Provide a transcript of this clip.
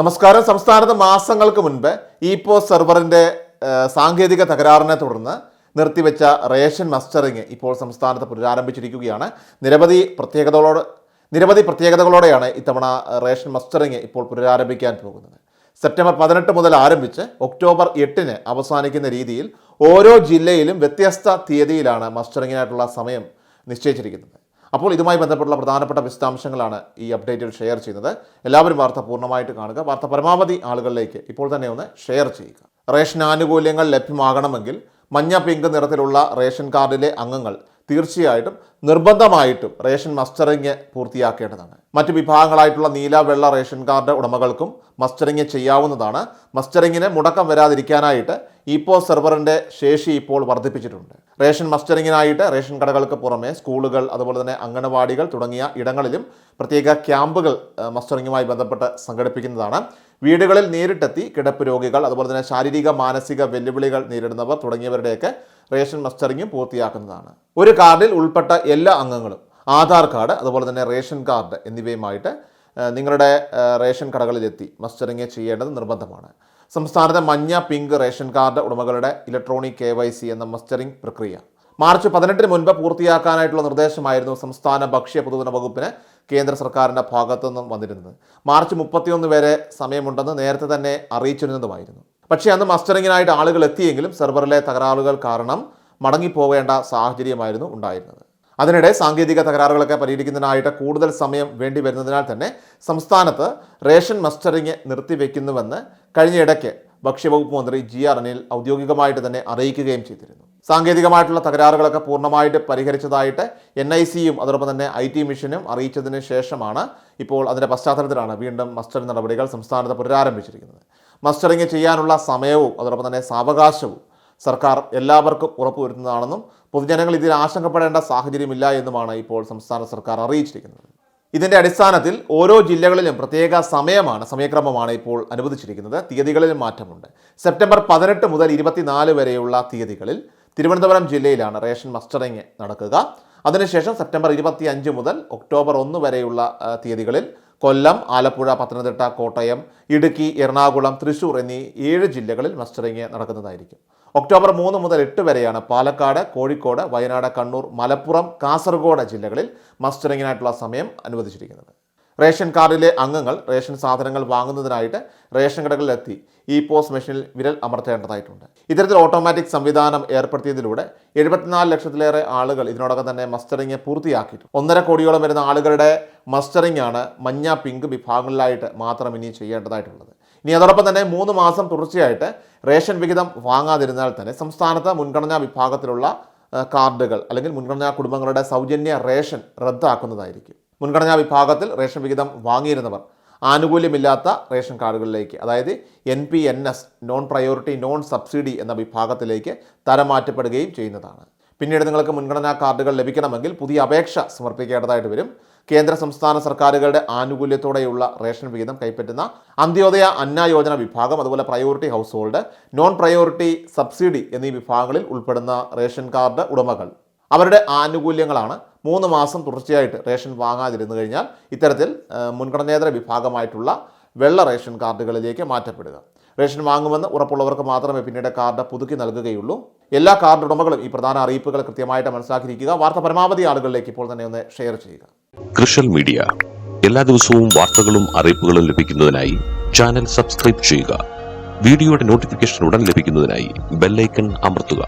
നമസ്കാരം. സംസ്ഥാനത്ത് മാസങ്ങൾക്ക് മുൻപ് ഇപ്പോ സെർവറിന്റെ സാങ്കേതിക തകരാറിനെ തുടർന്ന് നിർത്തിവെച്ച റേഷൻ മസ്റ്ററിങ് ഇപ്പോൾ സംസ്ഥാനത്ത് പുനരാരംഭിച്ചിരിക്കുകയാണ്. നിരവധി പ്രത്യേകതകളോട് നിരവധി പ്രത്യേകതകളോടെയാണ് ഇത്തവണ റേഷൻ മസ്റ്ററിങ് ഇപ്പോൾ പുനരാരംഭിക്കാൻ പോകുന്നത്. സെപ്റ്റംബർ പതിനെട്ട് മുതൽ ആരംഭിച്ച് ഒക്ടോബർ എട്ടിന് അവസാനിക്കുന്ന രീതിയിൽ ഓരോ ജില്ലയിലും വ്യത്യസ്ത തീയതിയിലാണ് മസ്റ്ററിങ്ങിനായിട്ടുള്ള സമയം നിശ്ചയിച്ചിരിക്കുന്നത്. അപ്പോൾ ഇതുമായി ബന്ധപ്പെട്ടുള്ള പ്രധാനപ്പെട്ട വിശദാംശങ്ങളാണ് ഈ അപ്ഡേറ്റിൽ ഷെയർ ചെയ്യുന്നത്. എല്ലാവരും വാർത്ത പൂർണമായിട്ട് കാണുക. വാർത്ത പരമാവധി ആളുകളിലേക്ക് ഇപ്പോൾ തന്നെ ഒന്ന് ഷെയർ ചെയ്യുക. റേഷൻ ആനുകൂല്യങ്ങൾ ലഭ്യമാകണമെങ്കിൽ മഞ്ഞ പിങ്ക് നിറത്തിലുള്ള റേഷൻ കാർഡിലെ അംഗങ്ങൾ തീർച്ചയായിട്ടും നിർബന്ധമായിട്ടും റേഷൻ മസ്റ്ററിങ് പൂർത്തിയാക്കേണ്ടതാണ്. മറ്റ് വിഭാഗങ്ങളായിട്ടുള്ള നീല വെള്ള റേഷൻ കാർഡ് ഉടമകൾക്കും മസ്റ്ററിങ് ചെയ്യാവുന്നതാണ്. മസ്റ്ററിങ്ങിന് മുടക്കം വരാതിരിക്കാനായിട്ട് ഇപ്പോ സെർവറിന്റെ ശേഷി ഇപ്പോൾ വർദ്ധിപ്പിച്ചിട്ടുണ്ട്. റേഷൻ മസ്റ്ററിങ്ങിനായിട്ട് റേഷൻ കടകൾക്ക് പുറമെ സ്കൂളുകൾ അതുപോലെ തന്നെ അംഗനവാടികൾ തുടങ്ങിയ ഇടങ്ങളിലും പ്രത്യേക ക്യാമ്പുകൾ മസ്റ്ററിങ്ങുമായി ബന്ധപ്പെട്ട് സംഘടിപ്പിക്കുന്നതാണ്. വീടുകളിൽ നേരിട്ടെത്തി കിടപ്പ് രോഗികൾ അതുപോലെ തന്നെ ശാരീരിക മാനസിക വെല്ലുവിളികൾ നേരിടുന്നവർ തുടങ്ങിയവരുടെയൊക്കെ റേഷൻ മസ്റ്ററിങ്ങും പൂർത്തിയാക്കുന്നതാണ്. ഒരു കാർഡിൽ ഉൾപ്പെട്ട എല്ലാ അംഗങ്ങളും ആധാർ കാർഡ് അതുപോലെ തന്നെ റേഷൻ കാർഡ് എന്നിവയുമായിട്ട് നിങ്ങളുടെ റേഷൻ കടകളിലെത്തി മസ്റ്ററിങ് ചെയ്യേണ്ടത് നിർബന്ധമാണ്. സംസ്ഥാനത്തെ മഞ്ഞ പിങ്ക് റേഷൻ കാർഡ് ഉടമകളുടെ ഇലക്ട്രോണിക് കെ വൈ സി എന്ന മസ്റ്ററിംഗ് പ്രക്രിയ. മാർച്ച് പതിനെട്ടിന് മുൻപ് പൂർത്തിയാക്കാനായിട്ടുള്ള നിർദ്ദേശമായിരുന്നു സംസ്ഥാന ഭക്ഷ്യ പൊതുജന വകുപ്പിന് കേന്ദ്ര സർക്കാരിന്റെ ഭാഗത്തു നിന്നും വന്നിരുന്നത്. മാർച്ച് മുപ്പത്തിയൊന്ന് വരെ സമയമുണ്ടെന്ന് നേരത്തെ തന്നെ അറിയിച്ചിരുന്നതുമായിരുന്നു. പക്ഷേ അന്ന് മസ്റ്ററിങ്ങിനായിട്ട് ആളുകൾ എത്തിയെങ്കിലും സെർവറിലെ തകരാറുകൾ കാരണം മടങ്ങിപ്പോവേണ്ട സാഹചര്യമായിരുന്നു ഉണ്ടായിരുന്നത്. അതിനിടെ സാങ്കേതിക തകരാറുകളൊക്കെ പരിഹരിക്കുന്നതിനായിട്ട് കൂടുതൽ സമയം വേണ്ടി വരുന്നതിനാൽ തന്നെ സംസ്ഥാനത്ത് റേഷൻ മസ്റ്ററിങ് നിർത്തിവെക്കുന്നുവെന്ന് കഴിഞ്ഞ ഇടയ്ക്ക് ഭക്ഷ്യവകുപ്പ് മന്ത്രി ജി ആർ അനിൽ ഔദ്യോഗികമായിട്ട് തന്നെ അറിയിക്കുകയും ചെയ്തിരുന്നു. സാങ്കേതികമായിട്ടുള്ള തകരാറുകളൊക്കെ പൂർണമായിട്ട് പരിഹരിച്ചതായിട്ട് എൻ ഐ സിയും അതോടൊപ്പം തന്നെ ഐ ടി മിഷനും അറിയിച്ചതിന് ശേഷമാണ് ഇപ്പോൾ അതിന്റെ പശ്ചാത്തലത്തിലാണ് വീണ്ടും മസ്റ്റർ നടപടികൾ സംസ്ഥാനത്ത് പുനരാരംഭിച്ചിരിക്കുന്നത്. മസ്റ്ററിംഗ് ചെയ്യാനുള്ള സമയവും അതോടൊപ്പം തന്നെ സാവകാശവും സർക്കാർ എല്ലാവർക്കും ഉറപ്പുവരുത്തുന്നതാണെന്നും പൊതുജനങ്ങൾ ഇതിൽ ആശങ്കപ്പെടേണ്ട സാഹചര്യമില്ല എന്നുമാണ് ഇപ്പോൾ സംസ്ഥാന സർക്കാർ അറിയിച്ചിരിക്കുന്നത്. ഇതിന്റെ അടിസ്ഥാനത്തിൽ ഓരോ ജില്ലകളിലും പ്രത്യേക സമയമാണ് സമയക്രമമാണ് ഇപ്പോൾ അനുവദിച്ചിരിക്കുന്നത്. തീയതികളിൽ മാറ്റമുണ്ട്. സെപ്റ്റംബർ പതിനെട്ട് മുതൽ ഇരുപത്തിനാല് വരെയുള്ള തീയതികളിൽ തിരുവനന്തപുരം ജില്ലയിലാണ് റേഷൻ മസ്റ്ററിങ് നടക്കുക. അതിനുശേഷം സെപ്റ്റംബർ ഇരുപത്തി അഞ്ച് മുതൽ ഒക്ടോബർ ഒന്ന് വരെയുള്ള തീയതികളിൽ കൊല്ലം ആലപ്പുഴ പത്തനംതിട്ട കോട്ടയം ഇടുക്കി എറണാകുളം തൃശൂർ എന്നീ ഏഴ് ജില്ലകളിൽ മസ്റ്ററിങ് നടക്കുന്നതായിരിക്കും. ഒക്ടോബർ മൂന്ന് മുതൽ എട്ട് വരെയാണ് പാലക്കാട് കോഴിക്കോട് വയനാട് കണ്ണൂർ മലപ്പുറം കാസർഗോഡ് ജില്ലകളിൽ മസ്റ്ററിങ്ങിനായിട്ടുള്ള സമയം അനുവദിച്ചിരിക്കുന്നത്. റേഷൻ കാർഡിലെ അംഗങ്ങൾ റേഷൻ സാധനങ്ങൾ വാങ്ങുന്നതിനായിട്ട് റേഷൻ കടകളിലെത്തി ഇ പോസ് മെഷീനിൽ വിരൽ അമർത്തേണ്ടതായിട്ടുണ്ട്. ഇത്തരത്തിൽ ഓട്ടോമാറ്റിക് സംവിധാനം ഏർപ്പെടുത്തിയതിലൂടെ എഴുപത്തിനാല് ലക്ഷത്തിലേറെ ആളുകൾ ഇതിനോടകം തന്നെ മസ്റ്ററിങ് പൂർത്തിയാക്കിയിട്ടുണ്ട്. ഒന്നര കോടിയോളം വരുന്ന ആളുകളുടെ മസ്റ്ററിംഗ് ആണ് മഞ്ഞ പിങ്ക് വിഭാഗങ്ങളിലായിട്ട് മാത്രം ഇനി ചെയ്യേണ്ടതായിട്ടുള്ളത്. ഇനി അതോടൊപ്പം തന്നെ മൂന്ന് മാസം തുടർച്ചയായിട്ട് റേഷൻ വിഹിതം വാങ്ങാതിരുന്നാൽ തന്നെ സംസ്ഥാനത്ത് മുൻഗണനാ വിഭാഗത്തിലുള്ള കാർഡുകൾ അല്ലെങ്കിൽ മുൻഗണനാ കുടുംബങ്ങളുടെ സൗജന്യ റേഷൻ റദ്ദാക്കുന്നതായിരിക്കും. മുൻഗണനാ വിഭാഗത്തിൽ റേഷൻ വിഹിതം വാങ്ങിയിരുന്നവർ. ആനുകൂല്യമില്ലാത്ത റേഷൻ കാർഡുകളിലേക്ക് അതായത് N P N S non priority non subsidy എന്ന വിഭാഗത്തിലേക്ക് തരം മാറ്റപ്പെടുകയും ചെയ്യുന്നതാണ്. പിന്നീട് നിങ്ങൾക്ക് മുൻഗണനാ കാർഡുകൾ ലഭിക്കണമെങ്കിൽ പുതിയ അപേക്ഷ സമർപ്പിക്കേണ്ടതായിട്ട് വരും. കേന്ദ്ര സംസ്ഥാന സർക്കാരുകളുടെ ആനുകൂല്യത്തോടെയുള്ള റേഷൻ വിഹിതം കൈപ്പറ്റുന്ന അന്ത്യോദയ അന്ന യോജന വിഭാഗം അതുപോലെ priority household non priority subsidy എന്നീ വിഭാഗങ്ങളിൽ ഉൾപ്പെടുന്ന റേഷൻ കാർഡ് ഉടമകൾ. അവരുടെ ആനുകൂല്യങ്ങളാണ് മൂന്ന് മാസം തുടർച്ചയായിട്ട് റേഷൻ വാങ്ങാതിരുന്നു കഴിഞ്ഞാൽ ഇത്തരത്തിൽ മുൻഗണനേതര വിഭാഗമായിട്ടുള്ള വെള്ള റേഷൻ കാർഡുകളിലേക്ക് മാറ്റപ്പെടുക. റേഷൻ വാങ്ങുമെന്ന് ഉറപ്പുള്ളവർക്ക് മാത്രമേ പിന്നീട് കാർഡ് പുതുക്കി നൽകുകയുള്ളൂ. എല്ലാ കാർഡ് ഉടമകളും ഈ പ്രധാന അറിയിപ്പുകൾ കൃത്യമായിട്ട് മനസ്സിലാക്കിയിരിക്കുക. വാർത്ത പരമാവധി ആളുകളിലേക്ക് ഇപ്പോൾ തന്നെ ഒന്ന് ഷെയർ ചെയ്യുക. Social media. എല്ലാ ദിവസവും വാർത്തകളും അറിയിപ്പുകളും ലഭിക്കുന്നതിനായി ചാനൽ സബ്സ്ക്രൈബ് ചെയ്യുക. വീഡിയോയുടെ നോട്ടിഫിക്കേഷൻ ഉടൻ ലഭിക്കുന്നതിനായി ബെല്ലൈക്കൺ അമർത്തുക.